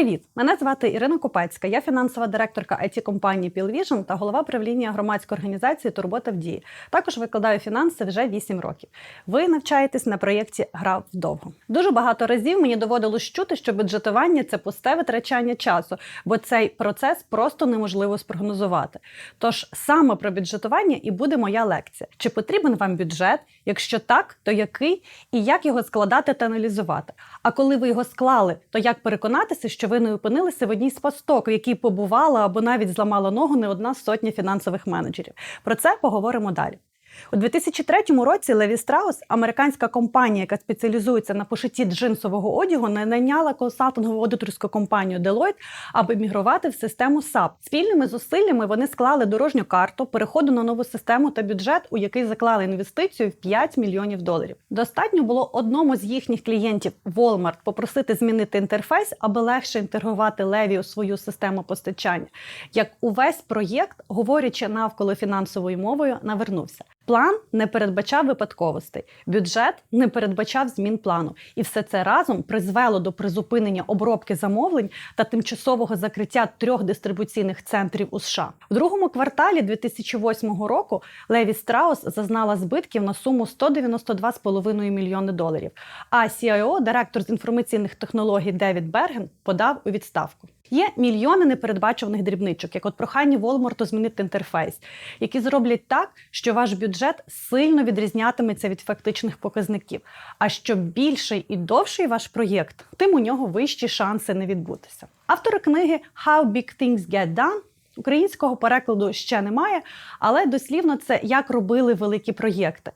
Привіт! Мене звати Ірина Копецька. Я фінансова директорка it компанії Pillvision та голова правління громадської організації Турбота в дії. Також викладаю фінанси вже 8 років. Ви навчаєтесь на проєкті Гра вдовго. Дуже багато разів мені доводилось чути, що бюджетування це пусте витрачання часу, бо цей процес просто неможливо спрогнозувати. Тож саме про бюджетування і буде моя лекція. Чи потрібен вам бюджет? Якщо так, то який і як його складати та аналізувати? А коли ви його склали, то як переконатися, що ви не опинилися в одній з пасток, в якій побувала або навіть зламала ногу не одна сотня фінансових менеджерів? Про це поговоримо далі. У 2003 році Леві Страус, американська компанія, яка спеціалізується на пошитті джинсового одягу, найняла консалтингову аудиторську компанію Deloitte, аби мігрувати в систему SAP. Спільними зусиллями вони склали дорожню карту переходу на нову систему та бюджет, у який заклали інвестицію в 5 мільйонів доларів. Достатньо було одному з їхніх клієнтів Walmart попросити змінити інтерфейс, аби легше інтегрувати Леві у свою систему постачання. Як увесь проєкт, говорячи навколо фінансовою мовою, навернувся. План не передбачав випадковостей, бюджет не передбачав змін плану, і все це разом призвело до призупинення обробки замовлень та тимчасового закриття трьох дистрибуційних центрів у США. У другому кварталі 2008 року Леві Страус зазнала збитків на суму 192,5 мільйони доларів. А CIO, директор з інформаційних технологій Девід Берген, подав у відставку. Є мільйони непередбачуваних дрібничок, як от прохання Волмарту змінити інтерфейс, які зроблять так, що ваш бюджет сильно відрізнятиметься від фактичних показників. А що більший і довший ваш проєкт, тим у нього вищі шанси не відбутися. Автори книги How Big Things Get Done Українського перекладу ще немає, але дослівно це як робили великі проєкти.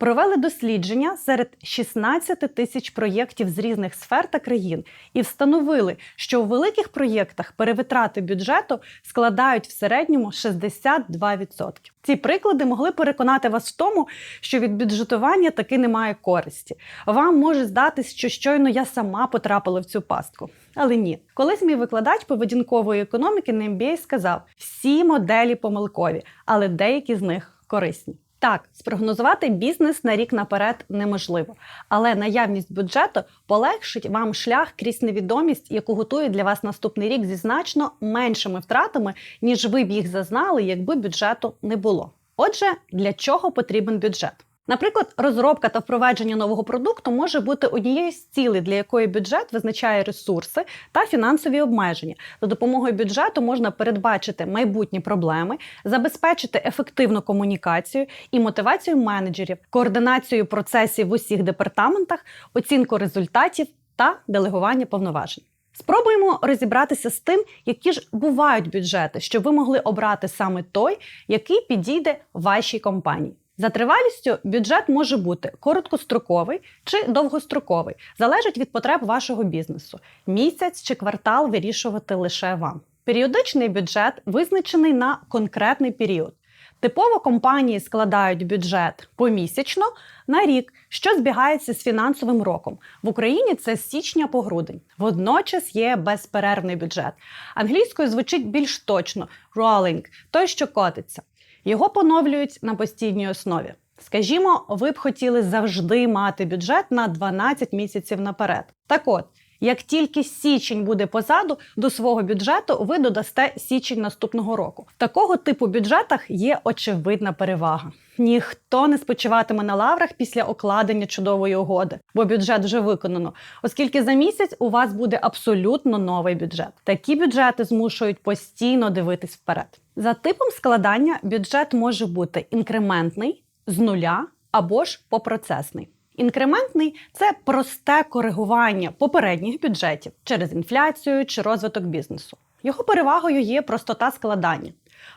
Провели дослідження серед 16 тисяч проєктів з різних сфер та країн і встановили, що у великих проєктах перевитрати бюджету складають в середньому 62%. Ці приклади могли переконати вас в тому, що від бюджетування таки немає користі. Вам може здатись, що щойно я сама потрапила в цю пастку. Але ні, колись мій викладач поведінкової економіки на MBA сказав: всі моделі помилкові, але деякі з них корисні. Так, спрогнозувати бізнес на рік наперед неможливо, але наявність бюджету полегшить вам шлях крізь невідомість, яку готує для вас наступний рік зі значно меншими втратами, ніж ви б їх зазнали, якби бюджету не було. Отже, для чого потрібен бюджет? Наприклад, розробка та впровадження нового продукту може бути однією з цілей, для якої бюджет визначає ресурси та фінансові обмеження. За допомогою бюджету можна передбачити майбутні проблеми, забезпечити ефективну комунікацію і мотивацію менеджерів, координацію процесів в усіх департаментах, оцінку результатів та делегування повноважень. Спробуємо розібратися з тим, які ж бувають бюджети, щоб ви могли обрати саме той, який підійде вашій компанії. За тривалістю бюджет може бути короткостроковий чи довгостроковий, залежить від потреб вашого бізнесу. Місяць чи квартал вирішувати лише вам. Періодичний бюджет визначений на конкретний період. Типово компанії складають бюджет помісячно на рік, що збігається з фінансовим роком. В Україні це з січня по грудень. Водночас є безперервний бюджет. Англійською звучить більш точно rolling – той, що котиться. Його поновлюють на постійній основі. Скажімо, ви б хотіли завжди мати бюджет на 12 місяців наперед. Так от, як тільки січень буде позаду, до свого бюджету ви додасте січень наступного року. В такого типу бюджетах є очевидна перевага. Ніхто не спочиватиме на лаврах після окладення чудової угоди, бо бюджет вже виконано, оскільки за місяць у вас буде абсолютно новий бюджет. Такі бюджети змушують постійно дивитись вперед. За типом складання бюджет може бути інкрементний з нуля або ж попроцесний. Інкрементний це просте коригування попередніх бюджетів через інфляцію чи розвиток бізнесу. Його перевагою є простота складання.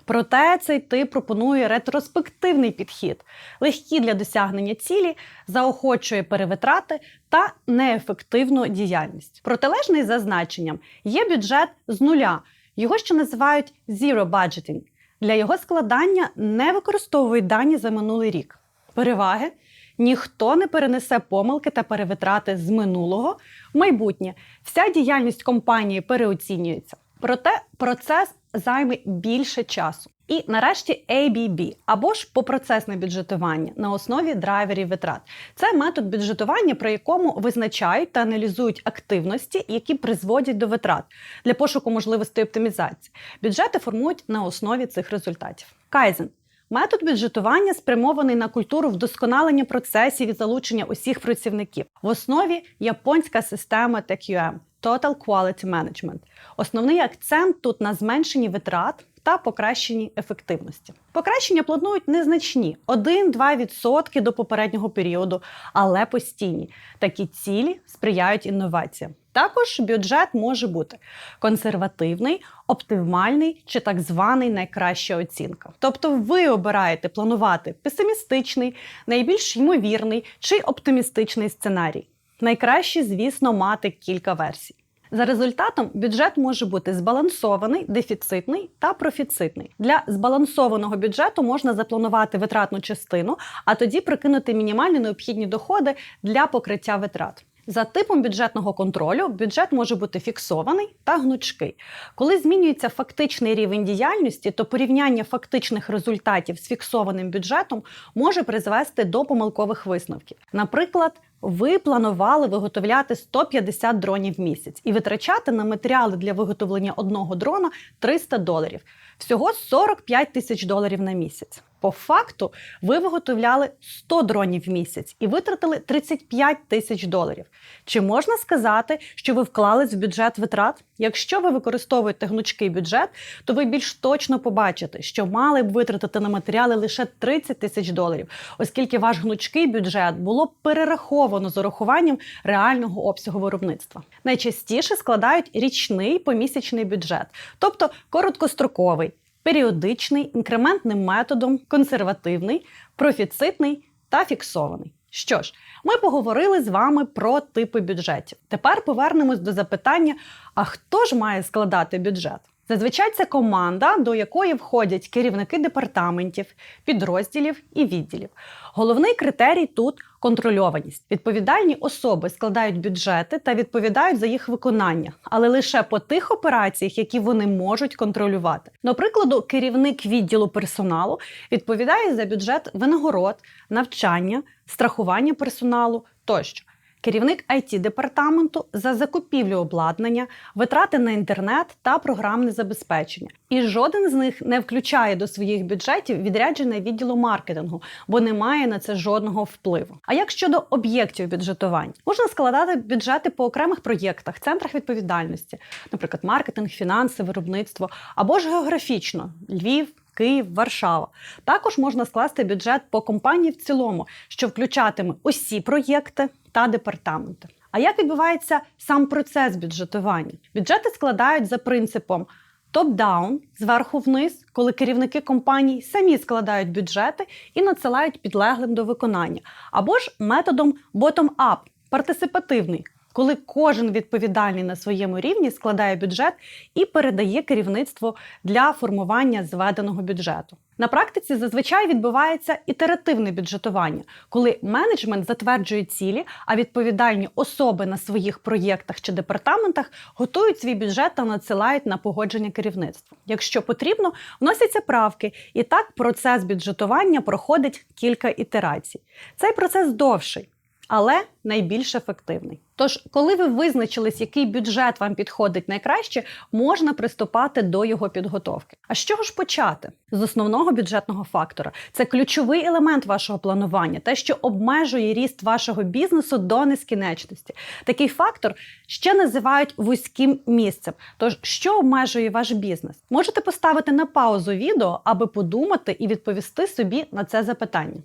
Проте цей тип пропонує ретроспективний підхід, легкі для досягнення цілі, заохочує перевитрати та неефективну діяльність. Протилежний за значенням є бюджет з нуля. Його ще називають zero budgeting. Для його складання не використовують дані за минулий рік. Переваги ніхто не перенесе помилки та перевитрати з минулого в майбутнє. Вся діяльність компанії переоцінюється. Проте процес займе більше часу. І нарешті ABB, або ж попроцесне бюджетування на основі драйверів витрат. Це метод бюджетування, при якому визначають та аналізують активності, які призводять до витрат для пошуку можливостей оптимізації. Бюджети формують на основі цих результатів. Кайзен Метод бюджетування спрямований на культуру вдосконалення процесів і залучення усіх працівників. В основі японська система TQM – Total Quality Management. Основний акцент тут на зменшенні витрат та покращенні ефективності. Покращення планують незначні 1-2% до попереднього періоду, але постійні. Такі цілі сприяють інноваціям. Також бюджет може бути консервативний, оптимальний чи так званий найкраща оцінка. Тобто ви обираєте планувати песимістичний, найбільш ймовірний чи оптимістичний сценарій. Найкраще, звісно, мати кілька версій. За результатом бюджет може бути збалансований, дефіцитний та профіцитний. Для збалансованого бюджету можна запланувати витратну частину, а тоді прикинути мінімальні необхідні доходи для покриття витрат. За типом бюджетного контролю бюджет може бути фіксований та гнучкий. Коли змінюється фактичний рівень діяльності, то порівняння фактичних результатів з фіксованим бюджетом може призвести до помилкових висновків. Наприклад, ви планували виготовляти 150 дронів в місяць і витрачати на матеріали для виготовлення одного дрона 300 доларів. Всього 45 тисяч доларів на місяць. По факту ви виготовляли 100 дронів в місяць і витратили 35 тисяч доларів. Чи можна сказати, що ви вклались в бюджет витрат? Якщо ви використовуєте гнучкий бюджет, то ви більш точно побачите, що мали б витратити на матеріали лише 30 тисяч доларів, оскільки ваш гнучкий бюджет було перераховано з урахуванням реального обсягу виробництва. Найчастіше складають річний помісячний бюджет, тобто короткостроковий періодичний, інкрементним методом, консервативний, профіцитний та фіксований. Що ж, ми поговорили з вами про типи бюджетів. Тепер повернемось до запитання: а хто ж має складати бюджет? Зазвичай це команда, до якої входять керівники департаментів, підрозділів і відділів. Головний критерій тут контрольованість. Відповідальні особи складають бюджети та відповідають за їх виконання, але лише по тих операціях, які вони можуть контролювати. Наприклад, керівник відділу персоналу відповідає за бюджет винагород, навчання, страхування персоналу тощо керівник it департаменту за закупівлю обладнання, витрати на інтернет та програмне забезпечення. І жоден з них не включає до своїх бюджетів відряджене відділу маркетингу, бо не має на це жодного впливу. А як щодо об'єктів бюджетувань, можна складати бюджети по окремих проєктах, центрах відповідальності, наприклад, маркетинг, фінанси, виробництво або ж географічно Львів. Київ, Варшава. Також можна скласти бюджет по компанії в цілому, що включатиме усі проєкти та департаменти. А як відбувається сам процес бюджетування? Бюджети складають за принципом топ-даун зверху вниз, коли керівники компаній самі складають бюджети і надсилають підлеглим до виконання, або ж методом bottom-up, партисипативний, коли кожен відповідальний на своєму рівні складає бюджет і передає керівництво для формування зведеного бюджету. На практиці зазвичай відбувається ітеративне бюджетування, коли менеджмент затверджує цілі, а відповідальні особи на своїх проєктах чи департаментах готують свій бюджет та надсилають на погодження керівництву. Якщо потрібно, вносяться правки, і так процес бюджетування проходить кілька ітерацій. Цей процес довший але найбільш ефективний. Тож, коли ви визначились, який бюджет вам підходить найкраще, можна приступати до його підготовки. А з чого ж почати? З основного бюджетного фактора. Це ключовий елемент вашого планування, те, що обмежує ріст вашого бізнесу до нескінченності. Такий фактор ще називають вузьким місцем. Тож, що обмежує ваш бізнес? Можете поставити на паузу відео, аби подумати і відповісти собі на це запитання.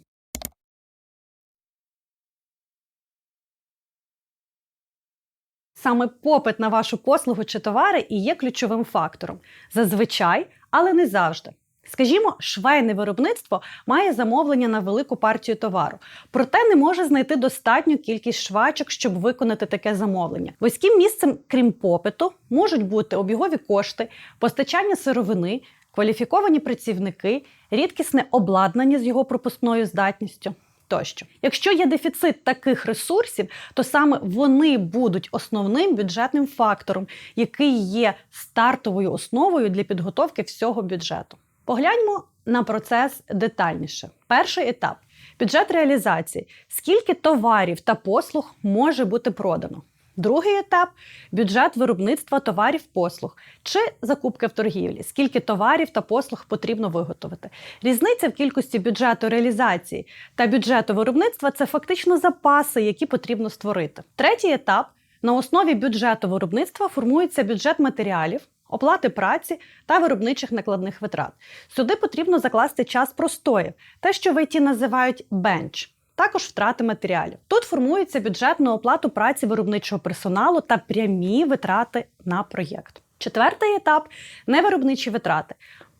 Саме попит на вашу послугу чи товари і є ключовим фактором. Зазвичай, але не завжди. Скажімо, швейне виробництво має замовлення на велику партію товару, проте не може знайти достатню кількість швачок, щоб виконати таке замовлення. Вузьким місцем, крім попиту, можуть бути обігові кошти, постачання сировини, кваліфіковані працівники, рідкісне обладнання з його пропускною здатністю тощо. Якщо є дефіцит таких ресурсів, то саме вони будуть основним бюджетним фактором, який є стартовою основою для підготовки всього бюджету. Погляньмо на процес детальніше. Перший етап бюджет реалізації. Скільки товарів та послуг може бути продано? Другий етап бюджет виробництва товарів послуг чи закупки в торгівлі. Скільки товарів та послуг потрібно виготовити? Різниця в кількості бюджету реалізації та бюджету виробництва це фактично запаси, які потрібно створити. Третій етап на основі бюджету виробництва формується бюджет матеріалів, оплати праці та виробничих накладних витрат. Сюди потрібно закласти час простоїв, те, що в ІТ називають бенч. Також втрати матеріалів. Тут формується бюджет на оплату праці виробничого персоналу та прямі витрати на проєкт. Четвертий етап невиробничі витрати,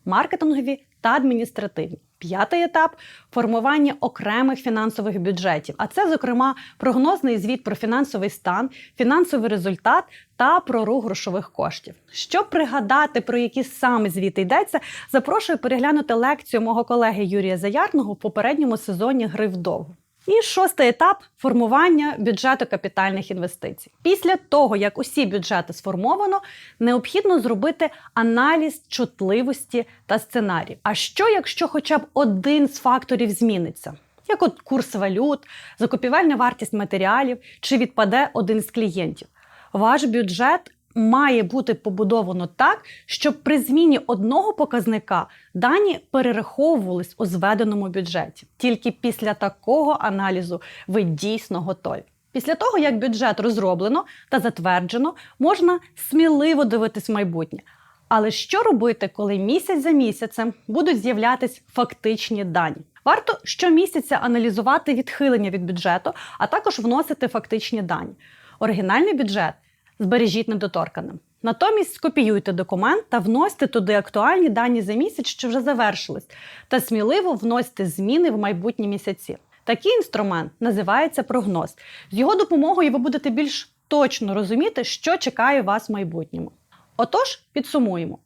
маркетингові та адміністративні. П'ятий етап формування окремих фінансових бюджетів. А це, зокрема, прогнозний звіт про фінансовий стан, фінансовий результат та про рух грошових коштів. Щоб пригадати, про які саме звіти йдеться, запрошую переглянути лекцію мого колеги Юрія Заярного в попередньому сезоні Гри вдовго. І шостий етап формування бюджету капітальних інвестицій. Після того, як усі бюджети сформовано, необхідно зробити аналіз чутливості та сценарій. А що, якщо хоча б один з факторів зміниться? Як от курс валют, закупівельна вартість матеріалів чи відпаде один з клієнтів? Ваш бюджет має бути побудовано так, щоб при зміні одного показника дані перераховувались у зведеному бюджеті. Тільки після такого аналізу ви дійсно готові. Після того, як бюджет розроблено та затверджено, можна сміливо дивитись в майбутнє. Але що робити, коли місяць за місяцем будуть з'являтись фактичні дані? Варто щомісяця аналізувати відхилення від бюджету, а також вносити фактичні дані. Оригінальний бюджет збережіть недоторканим. Натомість скопіюйте документ та вносьте туди актуальні дані за місяць, що вже завершились, та сміливо вносьте зміни в майбутні місяці. Такий інструмент називається прогноз. З його допомогою ви будете більш точно розуміти, що чекає вас в майбутньому. Отож, підсумуємо: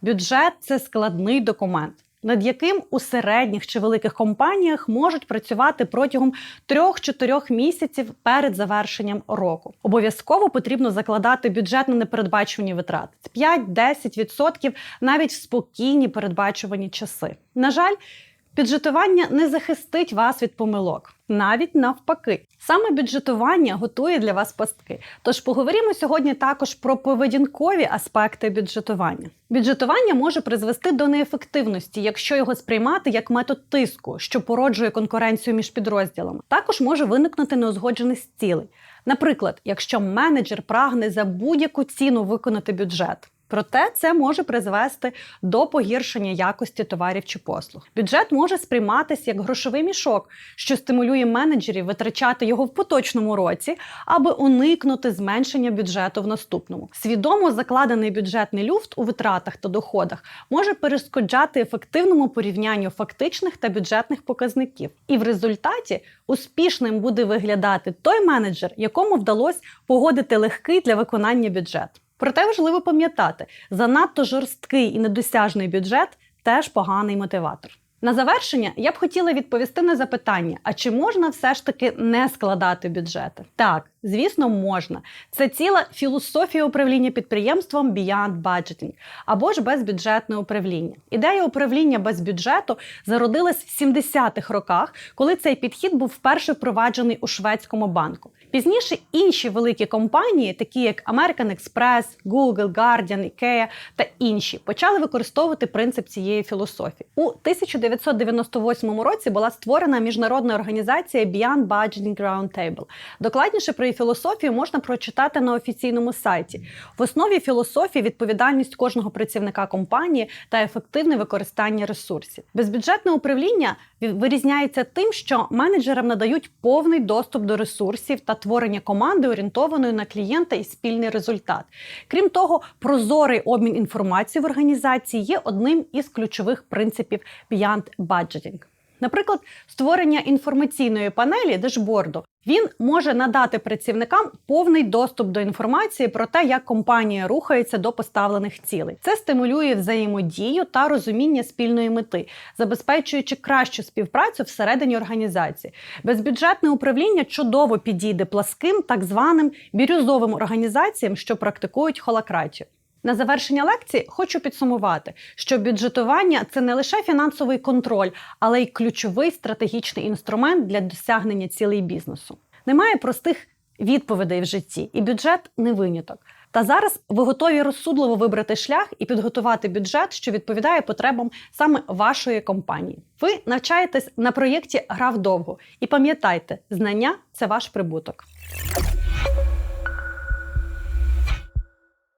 бюджет це складний документ над яким у середніх чи великих компаніях можуть працювати протягом 3-4 місяців перед завершенням року. Обов'язково потрібно закладати бюджет на непередбачувані витрати 5-10% навіть в спокійні передбачувані часи. На жаль, Бюджетування не захистить вас від помилок, навіть навпаки. Саме бюджетування готує для вас пастки. Тож поговоримо сьогодні також про поведінкові аспекти бюджетування. Бюджетування може призвести до неефективності, якщо його сприймати як метод тиску, що породжує конкуренцію між підрозділами. Також може виникнути неузгодженість цілей. Наприклад, якщо менеджер прагне за будь-яку ціну виконати бюджет. Проте це може призвести до погіршення якості товарів чи послуг. Бюджет може сприйматися як грошовий мішок, що стимулює менеджерів витрачати його в поточному році, аби уникнути зменшення бюджету в наступному. Свідомо закладений бюджетний люфт у витратах та доходах може перешкоджати ефективному порівнянню фактичних та бюджетних показників. І в результаті успішним буде виглядати той менеджер, якому вдалося погодити легкий для виконання бюджет. Проте важливо пам'ятати, занадто жорсткий і недосяжний бюджет теж поганий мотиватор. На завершення я б хотіла відповісти на запитання: а чи можна все ж таки не складати бюджети? Так, звісно, можна. Це ціла філософія управління підприємством Beyond Budgeting або ж безбюджетне управління. Ідея управління без бюджету зародилась в 70-х роках, коли цей підхід був вперше впроваджений у шведському банку. Пізніше інші великі компанії, такі як American Express, Google, Guardian, IKEA та інші, почали використовувати принцип цієї філософії. У 1998 році була створена міжнародна організація Beyond Budgeting Roundtable. Докладніше про її філософію можна прочитати на офіційному сайті. В основі філософії відповідальність кожного працівника компанії та ефективне використання ресурсів. Безбюджетне управління вирізняється тим, що менеджерам надають повний доступ до ресурсів та творення команди, орієнтованої на клієнта і спільний результат. Крім того, прозорий обмін інформацією в організації є одним із ключових принципів Beyond Budgeting. Наприклад, створення інформаційної панелі дешборду він може надати працівникам повний доступ до інформації про те, як компанія рухається до поставлених цілей. Це стимулює взаємодію та розуміння спільної мети, забезпечуючи кращу співпрацю всередині організації. Безбюджетне управління чудово підійде пласким, так званим бірюзовим організаціям, що практикують холакратію. На завершення лекції хочу підсумувати, що бюджетування це не лише фінансовий контроль, але й ключовий стратегічний інструмент для досягнення цілей бізнесу. Немає простих відповідей в житті, і бюджет не виняток. Та зараз ви готові розсудливо вибрати шлях і підготувати бюджет, що відповідає потребам саме вашої компанії. Ви навчаєтесь на проєкті Грав довго і пам'ятайте, знання це ваш прибуток.